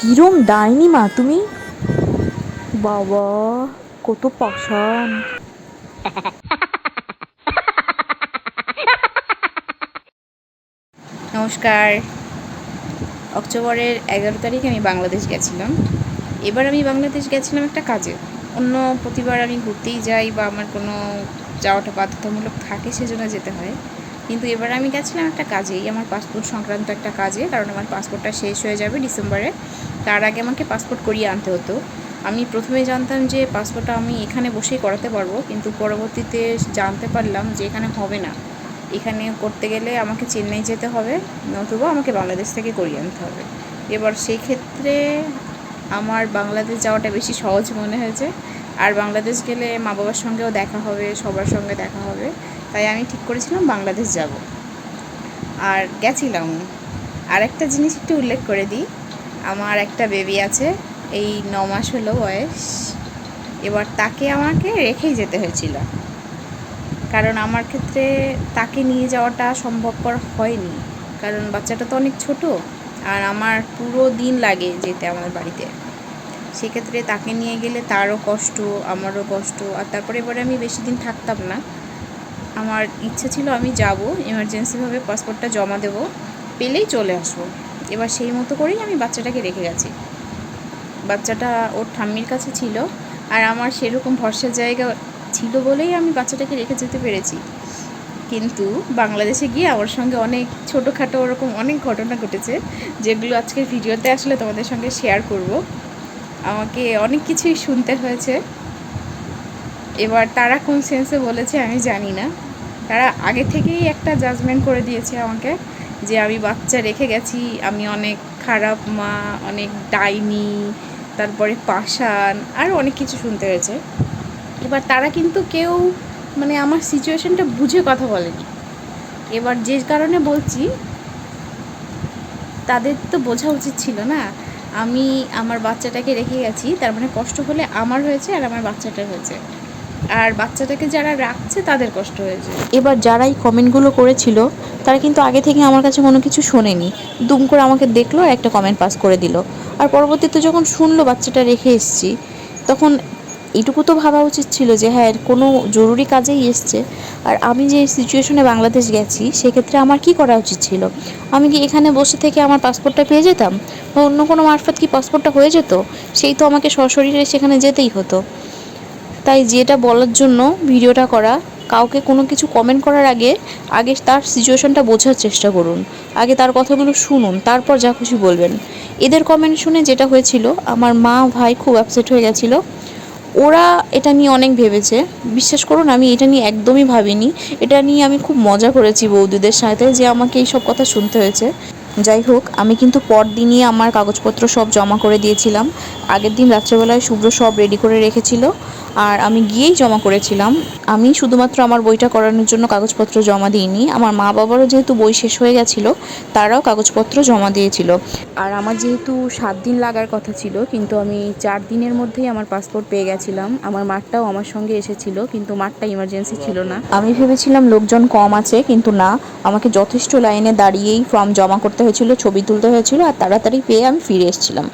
কিরম ডাইনি মা তুমি? বাবা, কত পাষাণ। নমস্কার। অক্টোবরের এগারো তারিখে আমি বাংলাদেশ গেছিলাম। এবার আমি বাংলাদেশ গেছিলাম একটা কাজে। অন্য প্রতিবার আমি ঘুরতেই যাই বা আমার কোনো যাওয়াটা বাধ্যতামূলক থাকে সেজন্য যেতে হয়। কিন্তু এবার আমি গেছিলাম একটা কাজেই। আমার পাসপোর্ট সংক্রান্ত একটা কাজে, কারণ আমার পাসপোর্টটা শেষ হয়ে যাবে ডিসেম্বরে। তার আগে আমাকে পাসপোর্ট করিয়ে আনতে হতো। আমি প্রথমে জানতাম যে পাসপোর্টটা আমি এখানে বসেই করাতে পারব, কিন্তু পরবর্তীতে জানতে পারলাম যে এখানে হবে না। এখানে করতে গেলে আমাকে চেন্নাই যেতে হবে, নতুবা আমাকে বাংলাদেশ থেকে করিয়ে আনতে হবে। এবার সেই ক্ষেত্রে আমার বাংলাদেশ যাওয়াটা বেশি সহজ মনে হয়েছে। আর বাংলাদেশ গেলে মা বাবার সঙ্গেও দেখা হবে, সবার সঙ্গে দেখা হবে। তাই আমি ঠিক করেছিলাম বাংলাদেশ যাব। আর গেছিলাম। আর একটা জিনিস একটু উল্লেখ করে দিই। আমার একটা বেবি আছে, এই ন মাস হলো বয়স। এবার তাকে আমাকে রেখেই যেতে হয়েছিল। কারণ আমার ক্ষেত্রে তাকে নিয়ে যাওয়াটা সম্ভবপর হয়নি। কারণ বাচ্চাটা তো অনেক ছোট, আর আমার পুরো দিন লাগে যেতে আমাদের বাড়িতে। সেক্ষেত্রে তাকে নিয়ে গেলে তারও কষ্ট, আমারও কষ্ট, আর তারপরে এবারে আমি বেশি দিন থাকতাম না। আমার ইচ্ছে ছিল আমি যাব এমার্জেন্সিভাবে পাসপোর্টটা জমা দেব, পেলেই চলে আসব। এবার সেই মতো করেই আমি বাচ্চাটাকে রেখে গেছি। বাচ্চাটা ওর ঠাম্মির কাছে ছিল আর আমার সেরকম ভরসার জায়গা ছিল বলেই আমি বাচ্চাটাকে রেখে যেতে পেরেছি। কিন্তু বাংলাদেশে গিয়ে আমার সঙ্গে অনেক ছোটোখাটো ওরকম অনেক ঘটনা ঘটেছে, যেগুলো আজকের ভিডিওতে আসলে তোমাদের সঙ্গে শেয়ার করব। আমাকে অনেক কিছুই শুনতে হয়েছে। এবার তারা কোন সেন্সে বলেছে আমি জানি না। তারা আগে থেকেই একটা জাজমেন্ট করে দিয়েছে আমাকে যে আমি বাচ্চা রেখে গেছি, আমি অনেক খারাপ মা, অনেক ডাইনি, তারপরে পাষাণ আরও অনেক কিছু শুনতে হয়েছে। এবার তারা কিন্তু কেউ মানে আমার সিচুয়েশনটা বুঝে কথা বলেনি। এবার যে কারণে বলছি, তাদের তো বোঝা উচিত ছিল না। আমি আমার বাচ্চাটাকে রেখে গেছি, তার মানে কষ্ট হলে আমার হয়েছে আর আমার বাচ্চাটার হয়েছে। আর বাচ্চাটাকে যারা রাখছে, তাদের কষ্ট হয়েছে এবার যারা এই কমেন্টগুলো করেছিল, তারা কিন্তু আগে থেকে আমার কাছে কোনো কিছু শোনেনি। দুম করে আমাকে দেখল আর একটা কমেন্ট পাস করে দিল। আর পরবর্তীতে যখন শুনলো বাচ্চাটা রেখে এসেছি, তখন এইটুকু তো ভাবা উচিত ছিল যে হ্যাঁ কোনো জরুরি কাজেই এসছে। আর আমি যে সিচুয়েশনে বাংলাদেশ গেছি, সেক্ষেত্রে আমার কি করা উচিত ছিল? আমি কি এখানে বসে থেকে আমার পাসপোর্টটা পেয়ে যেতাম? বা অন্য কোনো মারফত কি পাসপোর্টটা হয়ে যেত? সেই তো আমাকে সশরীরে সেখানে যেতেই হতো। তাই যেটা বলার জন্য ভিডিওটা করা, কাউকে কোনো কিছু কমেন্ট করার আগে আগে তার সিচুয়েশনটা বোঝার চেষ্টা করুন। আগে তার কথাগুলো শুনুন, তারপর যা খুশি বলবেন। এদের কমেন্ট শুনে যেটা হয়েছিল, আমার মা ভাই খুব অ্যাপসেট হয়ে গেছিল। ওরা এটা নিয়ে অনেক ভেবেছে। বিশ্বাস করুন, আমি এটা নিয়ে একদমই ভাবিনি। এটা নিয়ে আমি খুব মজা করেছি বৌদিদের সাথে যে আমাকে এই সব কথা শুনতে হয়েছে। যাই হোক, আমি কিন্তু পরদিনই আমার কাগজপত্র সব জমা করে দিয়েছিলাম। আগের দিন রাত্রেবেলায় শুভ্র সব রেডি করে রেখেছিল। আর আমি গিয়েই জমা করেছিলাম। আমি শুধুমাত্র আমার বইটা করানোর জন্য কাগজপত্র জমা দিইনি। আমার মা বাবারও যেহেতু বই শেষ হয়ে গেছিল, তারাও কাগজপত্র জমা দিয়েছিল। আর আমার যেহেতু সাত দিন লাগার কথা ছিল, কিন্তু আমি চার দিনের মধ্যেই আমার পাসপোর্ট পেয়ে গেছিলাম। আমার মাঠটাও আমার সঙ্গে এসেছিল, কিন্তু মাঠটা ইমার্জেন্সি ছিল না। আমি ভেবেছিলাম লোকজন কম আছে, কিন্তু না, আমাকে যথেষ্ট লাইনে দাঁড়িয়েই ফর্ম জমা করতে হয়েছিল, ছবি তুলতে হয়েছিল, আর তাড়াতাড়ি পেয়ে আমি ফিরে এসেছিলাম।